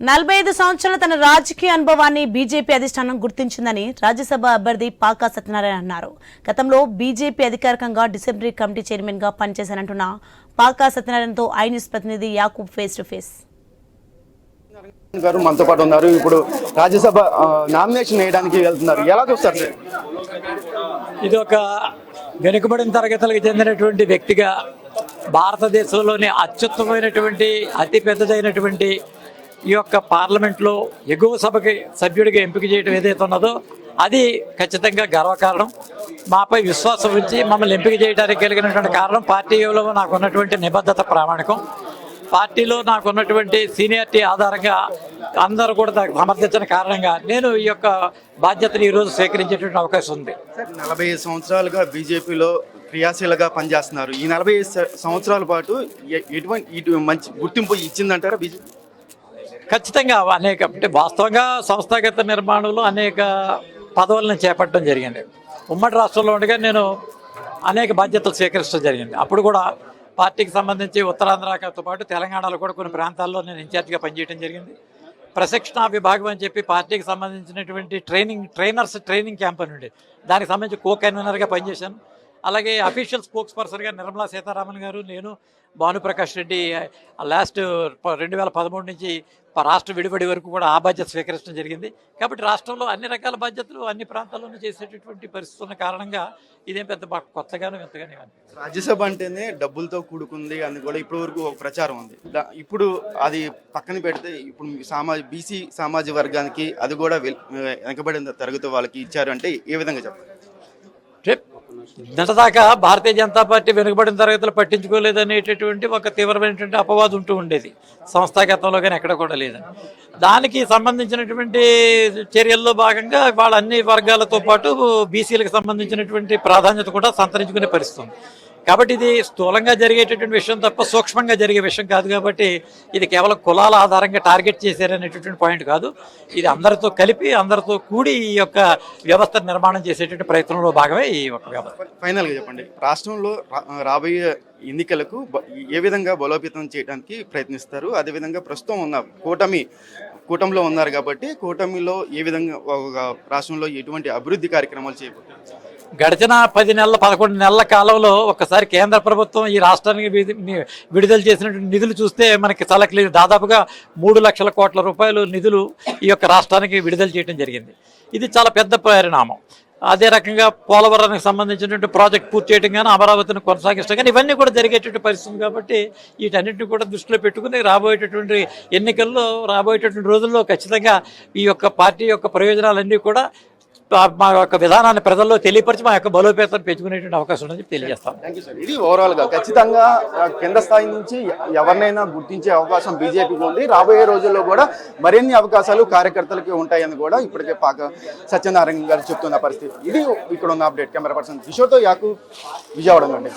నలభై ఐదు సంవత్సరాల తన రాజకీయ అనుభవాన్ని బీజేపీ అధిష్టానం గుర్తించిందని రాజ్యసభ అభ్యర్థి పాకా సత్యనారాయణ అన్నారు. గతంలో బీజేపీ అధికారికంగా డిసెంబరీ కమిటీ చైర్మన్గా పనిచేశానంటున్న పాకా సత్యనారాయణతో ఐ న్యూస్ ప్రతినిధి యాకూబ్ ఫేస్ టు ఫేస్. గారు మనతో పాటు ఉన్నారు. ఇప్పుడు రాజ్యసభ నామినేషన్ వేయడానికి వెళ్తున్నారు. ఎలా చూస్తారు? ఇది ఒక వెనుకబడిన తరగతులకు చెందినటువంటి వ్యక్తిగా భారతదేశంలోని అత్యుత్తమైనటువంటి అతి పెద్దదైనటువంటి ఈ యొక్క పార్లమెంట్లో ఎగువ సభకి సభ్యుడిగా ఎంపిక చేయడం ఏదైతే ఉన్నదో అది ఖచ్చితంగా గర్వకారణం. మాపై విశ్వాసం ఉంచి మమ్మల్ని ఎంపిక చేయడానికి కలిగినటువంటి కారణం పార్టీలో నాకు ఉన్నటువంటి నిబద్ధత ప్రామాణికం. పార్టీలో నాకు ఉన్నటువంటి సీనియారిటీ ఆధారంగా అందరూ కూడా సమర్థించిన కారణంగా నేను ఈ యొక్క బాధ్యతను ఈరోజు స్వీకరించేటువంటి అవకాశం ఉంది. నలభై ఐదు సంవత్సరాలుగా బీజేపీలో క్రియాశీలగా పనిచేస్తున్నారు. ఈ నలభై ఐదు సంవత్సరాల పాటు ఎటువంటి మంచి గుర్తింపు ఇచ్చిందంటారా బీజేపీ ఖచ్చితంగా అనేక అంటే వాస్తవంగా సంస్థాగత నిర్మాణంలో అనేక పదవులను చేపట్టడం జరిగింది. ఉమ్మడి రాష్ట్రంలో ఉండగా నేను అనేక బాధ్యతలు స్వీకరించడం జరిగింది. అప్పుడు కూడా పార్టీకి సంబంధించి ఉత్తరాంధ్రతో పాటు తెలంగాణలో కూడా కొన్ని ప్రాంతాల్లో నేను ఇన్ఛార్జ్గా పనిచేయడం జరిగింది. ప్రశిక్షణ విభాగం అని చెప్పి పార్టీకి సంబంధించినటువంటి ట్రైనింగ్ ట్రైనర్స్ ట్రైనింగ్ క్యాంప్ అని ఉండేది. దానికి సంబంధించి కో కన్వీనర్గా పనిచేశాను. అలాగే అఫీషియల్ స్పోక్స్ పర్సన్గా నిర్మలా సీతారామన్ గారు నేను భానుప్రకాష్ రెడ్డి లాస్ట్ రెండు వేల పదమూడు నుంచి రాష్ట్ర విడిబడి వరకు కూడా ఆ బాధ్యత స్వీకరించడం జరిగింది. కాబట్టి రాష్ట్రంలో అన్ని రకాల బాధ్యతలు అన్ని ప్రాంతాల్లోనూ చేసేటటువంటి పరిస్థితి ఉన్న కారణంగా ఇదేం పెద్ద కొత్తగాను ఎంతగానే. రాజ్యసభ అంటేనే డబ్బులతో కూడుకుంది అని కూడా ఇప్పటి వరకు ఒక ప్రచారం ఉంది. ఇప్పుడు అది పక్కన పెడితే ఇప్పుడు సామాజ బీసీ సామాజిక వర్గానికి అది కూడా వెనకబడిన తరగతి వాళ్ళకి ఇచ్చారు అంటే ఏ విధంగా చెప్పారు రేప్ దాకా భారతీయ జనతా పార్టీ వెనుకబడిన తరగతులు పట్టించుకోలేదనేటటువంటి ఒక తీవ్రమైనటువంటి అపవాదం ఉంటూ ఉండేది. సంస్థాగతంలో కానీ ఎక్కడ కూడా లేదని. దానికి సంబంధించినటువంటి చర్యల్లో భాగంగా వాళ్ళ అన్ని వర్గాలతో పాటు బీసీలకు సంబంధించినటువంటి ప్రాధాన్యత కూడా సంతరించుకునే పరిస్థితుంది కాబట్టి ఇది స్థూలంగా జరిగేటటువంటి విషయం తప్ప సూక్ష్మంగా జరిగే విషయం కాదు కాబట్టి ఇది కేవలం కులాల ఆధారంగా టార్గెట్ చేశారనేటటువంటి పాయింట్ కాదు. ఇది అందరితో కలిపి అందరితో కూడి ఈ యొక్క వ్యవస్థ నిర్మాణం చేసేటువంటి ప్రయత్నంలో భాగమే ఈ యొక్క వ్యవస్థ. ఫైనల్గా చెప్పండి. రాష్ట్రంలో రాబోయే ఎన్నికలకు ఏ విధంగా బలోపేతం చేయడానికి ప్రయత్నిస్తారు? అదేవిధంగా ప్రస్తుతం ఉన్న కూటమి కూటమిలో ఉన్నారు కాబట్టి కూటమిలో ఏ విధంగా రాష్ట్రంలో ఎటువంటి అభివృద్ధి కార్యక్రమాలు చేయబోతున్నారు గడిచిన పది నెలల పదకొండు నెలల కాలంలో ఒక్కసారి కేంద్ర ప్రభుత్వం ఈ రాష్ట్రానికి విడుదల చేసినటువంటి నిధులు చూస్తే మనకి చాలా క్లియర్. దాదాపుగా మూడు లక్షల కోట్ల రూపాయలు నిధులు ఈ యొక్క రాష్ట్రానికి విడుదల చేయడం జరిగింది. ఇది చాలా పెద్ద పరిణామం. అదే రకంగా పోలవరానికి సంబంధించినటువంటి ప్రాజెక్ట్ పూర్తి చేయడం కానీ అమరావతిని కొనసాగించడం కానీ ఇవన్నీ కూడా జరిగేటువంటి పరిస్థితి కాబట్టి వీటన్నిటిని కూడా దృష్టిలో పెట్టుకుని రాబోయేటటువంటి ఎన్నికల్లో రాబోయేటటువంటి రోజుల్లో ఖచ్చితంగా ఈ యొక్క పార్టీ యొక్క ప్రయోజనాలన్నీ కూడా మా యొక్క విధానాన్ని ప్రజల్లో తెలియపరిచి మా యొక్క బలోపేతం పెంచుకునేటువంటి అవకాశం ఉందని చెప్పి తెలియజేస్తాం. థ్యాంక్ యూ ఇది ఓవరాల్గా ఖచ్చితంగా కింద స్థాయి నుంచి ఎవరినైనా గుర్తించే అవకాశం బీజేపీకి ఉంది. రాబోయే రోజుల్లో కూడా మరిన్ని అవకాశాలు కార్యకర్తలకి ఉంటాయని కూడా ఇప్పటికే పాక సత్యనారాయణ గారు చెప్తున్న పరిస్థితి. ఇది ఇక్కడ ఉన్న అప్డేట్. కెమెరా పర్సన్ కిషోర్తో యాకు విజయవాడ నుండి.